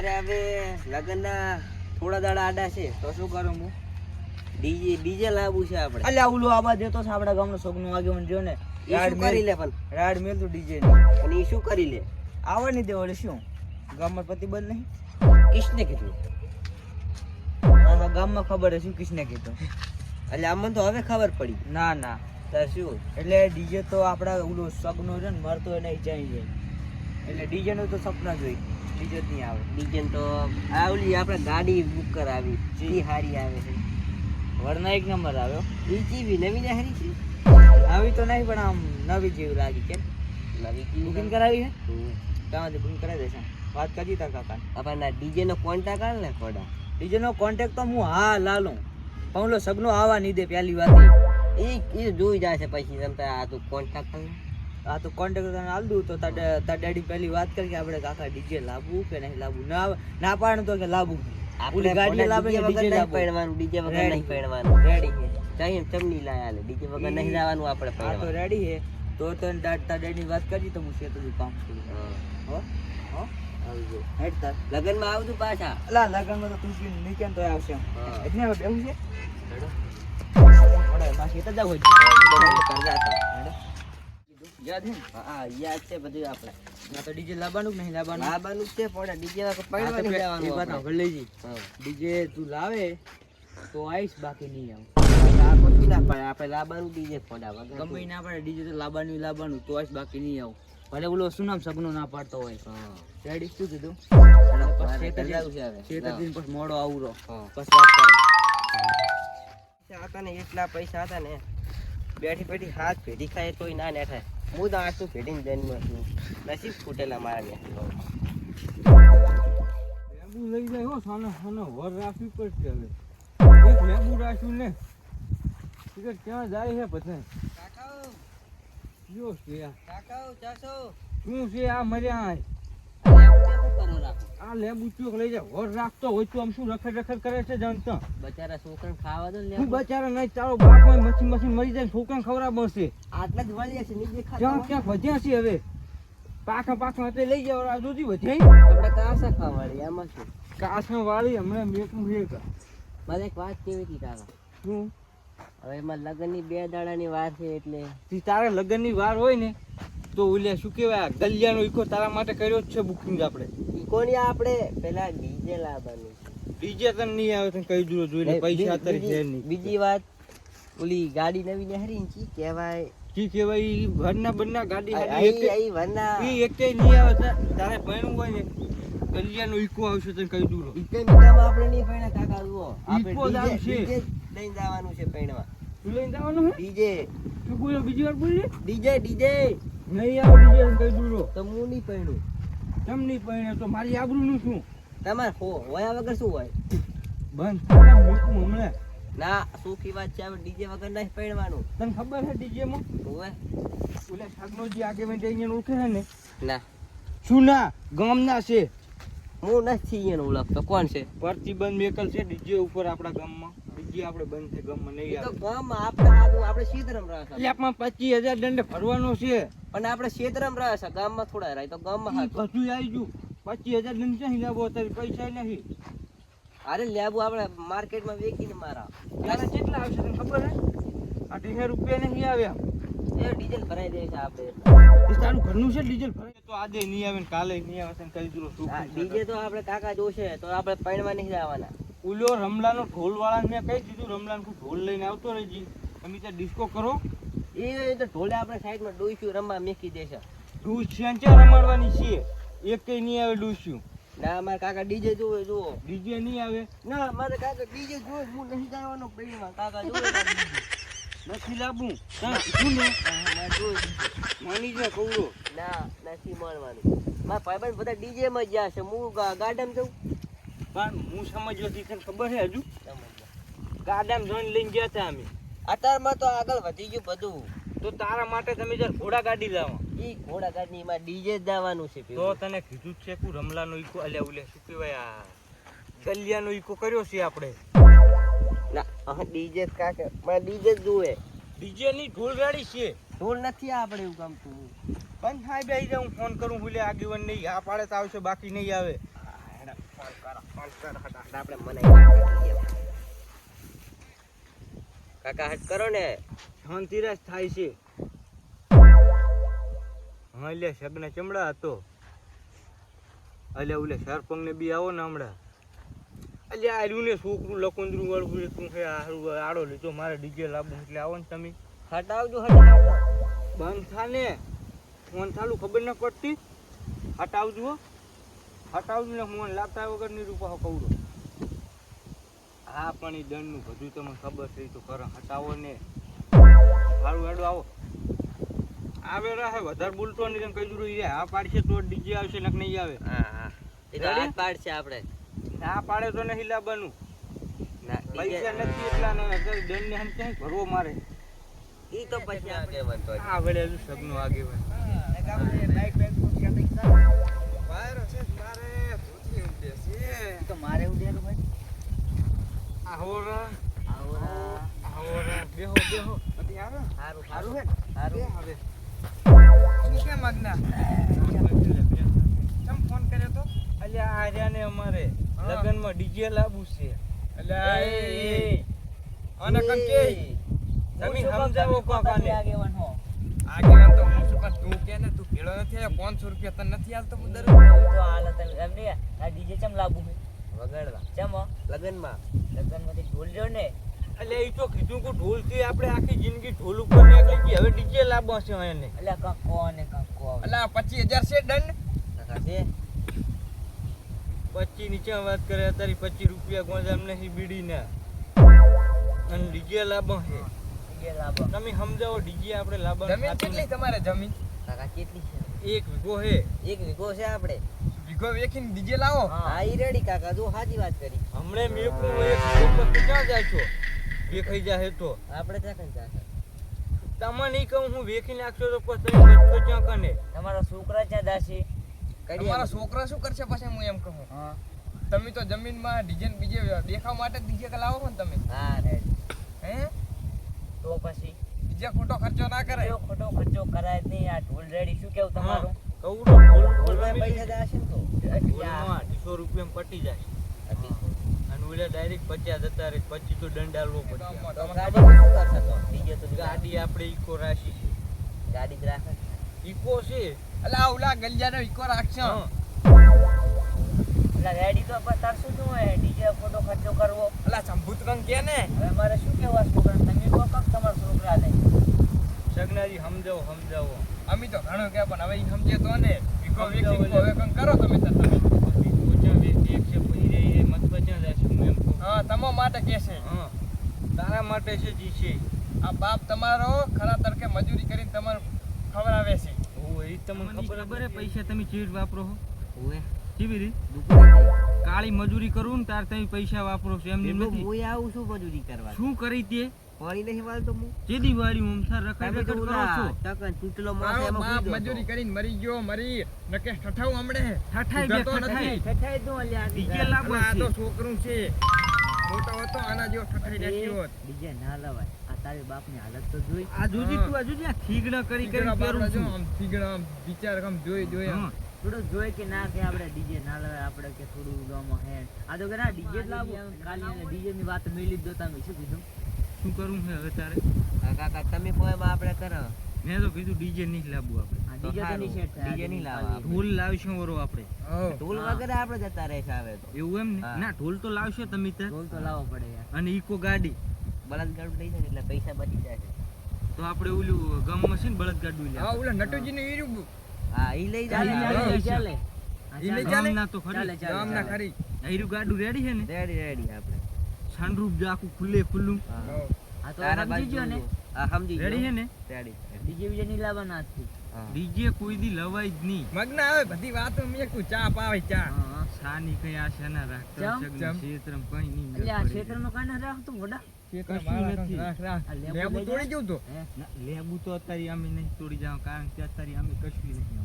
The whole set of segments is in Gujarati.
મારે હવે લગ્નના થોડા દાડા આડા છે તો શું કરું હું? ડીજે ડીજે લાવવું છે આપણે. અલ્યા ઓલું આવા દેતો છે આપણા ગામનો સોગનો આગેવાન જો ને રાડ કરી લે પણ? રાડ મેલ તો ડીજે અને એ શું કરી લે? આવવા નહીં દે ઓલે શું? ગામમાં પ્રતિબંધ નહીં? કિસને કીધું. ગામમાં ખબર હશે શું કિસને કીધું. એટલે અમને તો હવે ખબર પડી. ના ના. તાર શું? એટલે ડીજે તો આપણા ઓલો સગનો છે ને મરતો એને જાય જાય એટલે ડીજે નું તો સપના જોઈ. ડીજે જ નહીં આવે. ડીજે તો આ ઓલી આપણે ગાડી બુક કરાવી. જી. હારી આવે છે. વરના એક નંબર આવ્યો. ઈ જીવી નવી ને હારી છે? આવી તો નહીં પણ આમ નવી જેવી લાગી કે. નવી બુકિંગ કરાવી છે. તમારે બુકિંગ કરાવી દેશે. વાત કરી તાર કાકા આપણને ડીજે નો કોન્ટેક્ટ આવે ને ખોડા? ડીજે નો કોન્ટેક્ટ તો હું હા લાલું પણ ઓલો સગનો આવવા નહીં દે પહેલી વાત એ ઈ જોઈ જાય છે પછી તમે આ તું કોન્ટેક્ટ આ તો કોન્ટેક્ટ તને આલ દઉં. તો તાર ડેડી પહેલી વાત કરી કે આપણે કાકા ડીજે લાવવું કે નહીં લાવવું? ના ના પાડે તો કે લાવવું આપણે ગાડી લાવે કે ડીજે નહીં પહેરવાનું ડીજે વગર નહીં પહેરવાનું રેડી છે ચાહીએ ચમની લાયા લે ડીજે વગર નહીં લાવવાનું આપણે પહેરવાનું તો રેડી છે. તો તને તારા તાર ડેડી વાત કરી તો હું શેતરનું કામ કરું. હા, હો? હો? આવજો હેડ તાર. લગનમાં આવજો પાછા. અલા લગનમાં તો તું નીકળે તો આવશે. હા. એટલે બેહું છે? હેડો. થોડા તો જાવ હોય કરજા તો. યાદ હે હા, હા, યાદ છે બધું આપણે. ના તો ડીજે લાવવાનું નહીં લાવવાનું? લાવવાનું છે પણ ડીજે વગર તો પહેરવા નહીં જવાનું એ વાત આપણે. લેજી. ડીજે તું લાવે તો આવીશ બાકી નહીં આવું. ના પડે આપણે લાવવાનું ડીજે ખોડા ગમે ના પડે ડીજે તો લાવવાનું લાવવાનું તો આવીશ બાકી નહીં આવું. ભલે ઓલો શું નામ સગનો ના પાડતો હોય. રેડી શું કીધું? દિન પછી મોડો આવું. પછી વાત કરો. હતા ને એટલા પૈસા હતા ને બેઠી બેઠી હાથ ભેટી ખાય તોય ના ને થાય હું તો આટલું ભેટીને જન્મ છું. નસીબ ફૂટેલા મારા લેબુ લઈ જાય હો સાનો સાનો વર રાખવી પડશે હવે. એક લેબુ રાખ્યું ને ટિકટ ક્યાં જાય છે પછી જો છે આ. શું છે આ મર્યા આ લેબુ ચોક લઈ જાય. વર રાખતો હોય તો આમ શું રખડ રખડ કરે છે જાણતો બચારા છોકરાને ખાવા દો ને હું બચારા નહીં તારો બાપ હોય મચ્છી મચ્છી મરી જાય છોકરાને ખવડાવ બનશે આટલા જ વળ્યા છે નહીં દેખાતા ક્યાં હોય. વધ્યા છે હવે. પાખા પાખા એટલે લઈ જાવ આ સુધી વધ્યા આપણે કાસા ખાવાડી આમાં શું? વાળી હમણાં મેકું છે મારે એક વાત કેવી હતી કાકા? શું હવે એમાં લગ્નની બે દાડાની વાર છે એટલે તારે લગ્નની વાર હોય ને તો ઓલે શું કહેવાય ગલિયાનો ઈકો તારા માટે કર્યો જ છે બુકિંગ આપણે. ઈકો ની આપણે પેલા ડીજે લાવવાનું. ડીજે તને નહીં આવે તને કહી દઉં નહીં, પૈસા અત્યારે છે નહીં. બીજી વાત ઓલી ગાડી નવી ને હરી ચી કહેવાય? કી કહેવાય ઈ વરના બંના ગાડી હરી આ- વરના ઈ એકે નહીં આવે તારે ભણવું હોય ને ગલિયાનો ઈકો આવશે તને કહી દઉં. ઈકે મીઠામાં આપણે નહીં પૈણા કાકા જુઓ. આપણે ડીજે લઈને જવાનું છે પૈણવા તું લઈને જવાનું હે? ડીજે. શું બોલ્યો બીજી વાર બોલ્યો ડીજે ડીજે. નહીં આવું ડીજે તને કહી દૂરો તો હું નહીં પૈણું તમ નહીં પહેણે તો મારી આબરૂનું શું? તમારે હો હોયા વગર શું હોય? બંધ મૂકું હમણાં. ના સુખી વાત છે હવે ડીજે વગર નહીં પહેરવાનું તને ખબર છે ડીજેમાં હોવે. ઓલા શાકનોજી આગેવાન જઈને ઓળખે છે ને. ના. શું ના? ગામના છે. હું નથી એને ઓળખતો. કોણ છે? પ્રતિબંધ મેકલ છે ડીજે ઉપર આપણા ગામમાં. ડીજે આપણે બંધ છે ગામમાં નહીં તો આવે. આપણે આ- આપણે શેતરમ રહે છે. એટલે આપણા પચીસ હજાર દંડ ભરવાનો છે. પણ આપણે શેતરમ રહે ગામમાં થોડા રહે તો ગામમાં ઈ બધું આવી ગયું પચીસ દંડ ક્યાંથી લાવો અત્યારે? પૈસા નહીં. અરે લેબુ આપણે માર્કેટમાં વેચીને મારા. ત્યારે કેટલા આવશે તને ખબર હે આ ઢીસો રૂપિયા નહીં આવ્યા એ ડીઝલ ભરાઈ દે છે આપણે. તારું ઘરનું છે ડીઝલ ભરાય તો આજે નહીં આવે ને કાલે નહીં આવે કહી દઉં ડીજે તો આપણે કાકા જોશે તો આપણે પૈણમાં નહીં જવાના. ઉલો રમલાનો ઢોલ વાળા મેં કહી દીધું રમલાનો કોઈ ઢોલ લઈને આવતો રહેજી. તમે ત્યાં ડિસ્કો કરો. એ તો ઢોલે આપણે સાઈડમાં ડોસ્યું રમવા મેકી દેશે ડોસ્યું ક્યાં રમાડવાની છે? એક કઈ નહીં આવે ડોસ્યું. ના અમારે કાકા ડીજે જોવે જુઓ. ડીજે નહીં આવે? ના મારે કાકા ડીજે જોવે હું નહીં જવાનો પ્રેમમાં. કાકા જોવે નથી લાવવું હા શું ને માની જા કહું ના નથી માનવાનું મારા ભાઈબંધ બધા ડીજે માં જ ગયા છે. હું ગાર્ડન જઉં? પણ હું સમજ્યો હતી તને ખબર છે હજુ? ગાડામ જોઈને લઈને ગયા હતા અમે. અત્યારમાં તો આગળ વધી ગયું બધું. તો તારા માટે તમે જરા ઘોડા ગાડી લાવો. એ ઘોડા ગાડીમાં ડીજે જ જવાનું છે તો તને કીધું છે કુ રમલાનો ઈકો અલ્યા ઉલે શું કહેવાય આ ગલિયાનો ઈકો કર્યો છે આપણે. ના હા ડીજે કાકે કાકા મારે ડીજે જ જોવે. ડીજે ની ઢોલ ગાડી છે. ઢોલ નથી આપણે એવું કામ તું પણ થાય બે હું ફોન કરું ભૂલે આગેવન નહીં આ પાડે તો આવશે બાકી નહીં આવે ફોન કરો ફોન કરો હટાહટ આપણે મનાઈ કાકા હટ કરો ને. શાંતિરાજ થાય છે. હા લે સગના ચમડા હતો. અલ્યા ઓલે સરપંગ ને બી આવો ને હમણાં. અલે આર્યું ને છોકરું લકુંદરું વાળું તું હે હારું આડો લીધો મારે ડીજે લાવવું એટલે આવો ને તમે. હટાવજો હટાવજો બંધ થા ને ફોન થાલું ખબર ન પડતી? હટાવજો. હટાવજો ને ફોન લાગતા વગરની રૂપા કવડો. હા પણ એ દંડનું બધું તમને ખબર છે તો કરો હટાવો ને. સારું હેડો આવો. આવે રહે વધારે બોલતો નહીં તમે કહી દીધું ઈ હા પાડશે તો ડીજે આવશે નક નહીં આવે. હા હા. એ તો Ready? પાડશે આપણે. ના પાડે તો નહીં લાવવાનું પૈસા નથી એટલા ને દંડ ને હમ ક્યાંય ભરવો મારે. ઈ તો પછી આગેવાન આ વડે હજુ સગનો આગે ભાઈ તો મારે ભાઈ સારું સારું હે સારું હવે. અલ્યા આ રહ્યા ને અમારે. લગનમાં ડીજે લાવવું છે. અલ્યા એ, તમે સમજાવો કાકાને. આગેવાન હો આગેવાન તો હું તું કે ને તું ભેળો નથી આવ્યો પાંચસો રૂપિયા તને નથી હાલતો હું દર તો હાલ તમે એમ આ ડીજે ચમ છે? વગાડવા. ચમ હો? લગનમાં. લગ્નમાંથી ઢોલ રહ્યો ને? એટલે એ તો કીધું કે ઢોલથી આપણે આખી જિંદગી ઢોલ ઉપર નીકળી ગઈ હવે ડીજે લાવવો છે એને. એટલે કાંક કહો ને કાંક કહો અલા પચીસ હજાર છે દંડ. છે પચી નીચે વાત કરે અત્યારે પચીસ રૂપિયા ગોંજામ નહીં બીડીને. અને ડીજે લાવવો છે. ડીજે લાવો. તમે સમજાવો ડીજે આપણે લાવવાનું જમીન કેટલી તમારે જમીન? કાકા કેટલી છે? એક વીઘો હે એક વીઘો છે આપણે. વીઘો વેચીને ડીજે લાવો? હા. ઈ રેડી કાકા. જો સાચી વાત કરી. હમણે મેકું એક વીઘો પર ક્યાં જાય છો. વેખાઈ જાય તો. આપણે ત્યાં કઈ કાકા તમને નહીં કહું હું વેખી નાખશો તો પછી તમે બચશો ક્યાં કને. તમારા છોકરા ક્યાં દાસી તમારા છોકરા શું કરશે પછી હું એમ કહું? હા. તમે તો જમીનમાં ડીજે બીજે દેખાવ માટે ડીજે લાવો ને તમે. હા રેડી હે? તો પછી બીજે ખોટો ખર્ચો ના કરે. જો ખોટો ખર્ચો કરાય નહીં. આ ઢોલ રેડી શું કેવું તમારું? કહું તો ઢોલ બોલવા ઢોલ પૈસા તો ને તો? ઢોલમાં અઢીસો રૂપિયા પટી જાય. અને ઓલા ડાયરેક્ટ પચાસ જતા રહે પછી તો દંડ આલવો પડશે ગામમાં તો તમને ગાડી આપણે ઈકો રાખી છે. ગાડી જ રાખે ઈકો છે. અલા ઓલા ગલિયાનો ઈકો રાખશે. એટલે રેડી તો તાર શું ડીજે ખોટો ખર્ચો કરવો. અલા સંભૂત કે ને? હવે મારે શું કેવું આ તમે કાંક તમારા છોકરાને સગનાજી સમજાવો સમજાવો. અમે તો ઘણું કે પણ હવે ઈ સમજે તો ને. હવે કંગ કરો તમે તમે. હું એમ હા તમો માટે કે છે. હા. તારા માટે છે જી છે. આ બાપ તમારો ખરા તરકે મજૂરી કરીને તમારે ખવડાવે છે. ઓ એ તમને ખબર પૈસા તમે ચીટ વાપરો હો? ઓએ કેવી રીત? કાળી મજૂરી કરું ને તાર તમે પૈસા વાપરો છો. એમ નથી. હું આવું છું મજૂરી કરવા? શું કરી તે? પાણી નહીં વાળતો હું. જેદી વાળી ઉમથા રખડ રખડ કરો છો. ટકન તૂટેલો મારો એમાં બાપ મજૂરી કરીને મરી ગયો મરી. નકે ઠઠાવું હમણે. ઠઠાઈ બે નથી. ઠઠાઈ તો અલ્યા ડીજે લાવો આ તો છોકરું છે. મોટો હતો આના જેવો ઠઠાઈ નાખ્યો હોત. ડીજે ના લવાય. આ તારી બાપની હાલત તો જોઈ. આ જોજી તું આ જોજી આ થીગડા કરી કરી જો છું. આમ થીગડા આમ વિચાર આમ જોઈ જોઈ આમ. થોડું જોઈ કે ના કે આપણે ડીજે ના લાવે આપણે કે થોડું ગામમાં હે. આ તો કે ના ડીજે લાવું. કાલી ડીજે ની વાત મેલી દો તમે શું કીધું? શું કરવું છે હવે તારે? કાકા તમે પોએમ આપણે કરો. મેં તો કીધું ડીજે નહીં લાવવું આપણે. ડીજે તો નહીં સેટ થાય DJ નહીં લાવવા ઢોલ લાવશું વરો આપણે. ઢોલ વગર આપણે જતા રહેશે આવે તો. એવું એમ ને? ના ઢોલ તો લાવશો તમે ત્યાં. ઢોલ તો લાવવો પડે યાર. અને ઈકો ગાડી. બળદગાડું લઈ જાય એટલે પૈસા બચી જાય. છે. તો આપણે ઓલું ગામમાં છે ને બળદગાડું લે હા ઓલા નટુજીનું હીરું હા ઈ લઈ ચાલે ચાલે, ચાલે ચાલે. ચાલે હા, ઈ લઈ ચાલે. ચાલે? તો ખરી. ચાલે. ગામના ખરી. આયરું ગાડું રેડી છે ને? રેડી રેડી આપણે. સાંડરૂપ જે આખું ખુલ્લે ખુલ્લું. હા. તો સમજી ગયો ને? હા સમજી રેડી છે ને? રેડી ડીજે બીજે લાવવાના ડીજે કોઈ દી લવાય જ નહીં. મગના આવે બધી વાતો મેં ચા પાવે ચા. સાની કઈ આશા ના રાખતા? ક્ષેત્રમ કઈ નહીં એટલે આ ના રાખતું મોઢા લેબુ લેબુ તોડી જાય? તો? લેબુ તો અત્યારે અમે નહીં તોડી જાવ કારણ કે અત્યારે અમે કશું નહીં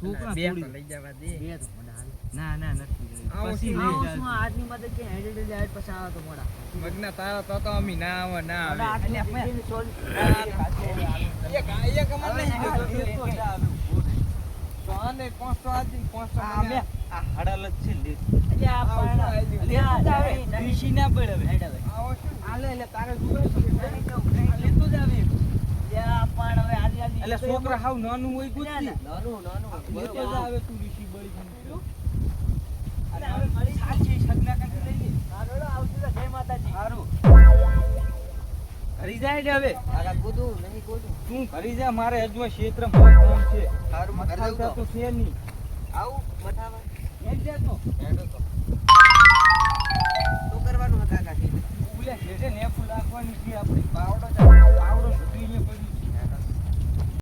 છોકરા બે તોડી તો લઈ જવા દે. બે તો મોઢા હાલ. ના ના નથી પછી શું? લઈ આવો જાય શું? આ આજની મદદ કે હેડે હેડે જાય પછી આવે તો મોઢા મગના તારા તો તો અમી ના આવે ના આવે. આટલું ડીજેની સોલ- એક એક અમર નહીં તો આને પાંચસો આજી, પાંચસો મને આ હડાલ જ છે લે. આ પણ- લે લે આ આવે. નવી- નવી- ડીશી ના પડે હેડ હવે. આવો શું? આલે એટલે આવે. તો છોકરા હાવ નાનું હોય ના, નાનું નાનું. લેતો જ આવે તું ડીશી બળી ગયું. અરે હવે મળી સાચી સગના કાંઠે લઈ લે. હા, આવતી જય માતાજી. હારું. ઘરી જાય ને હવે? આગા નહીં કૂદું તું ઘરી જા મારે હજુ ક્ષેત્રમાં બહુ છે. સારું મથાવતા તો. છે નહીં. આવું હેડો તો. શું કરવાનું હતા કાકી? ઉલ્યા શેઠે નેફું લાખવાની છે આપણે. પાવડો પાવડો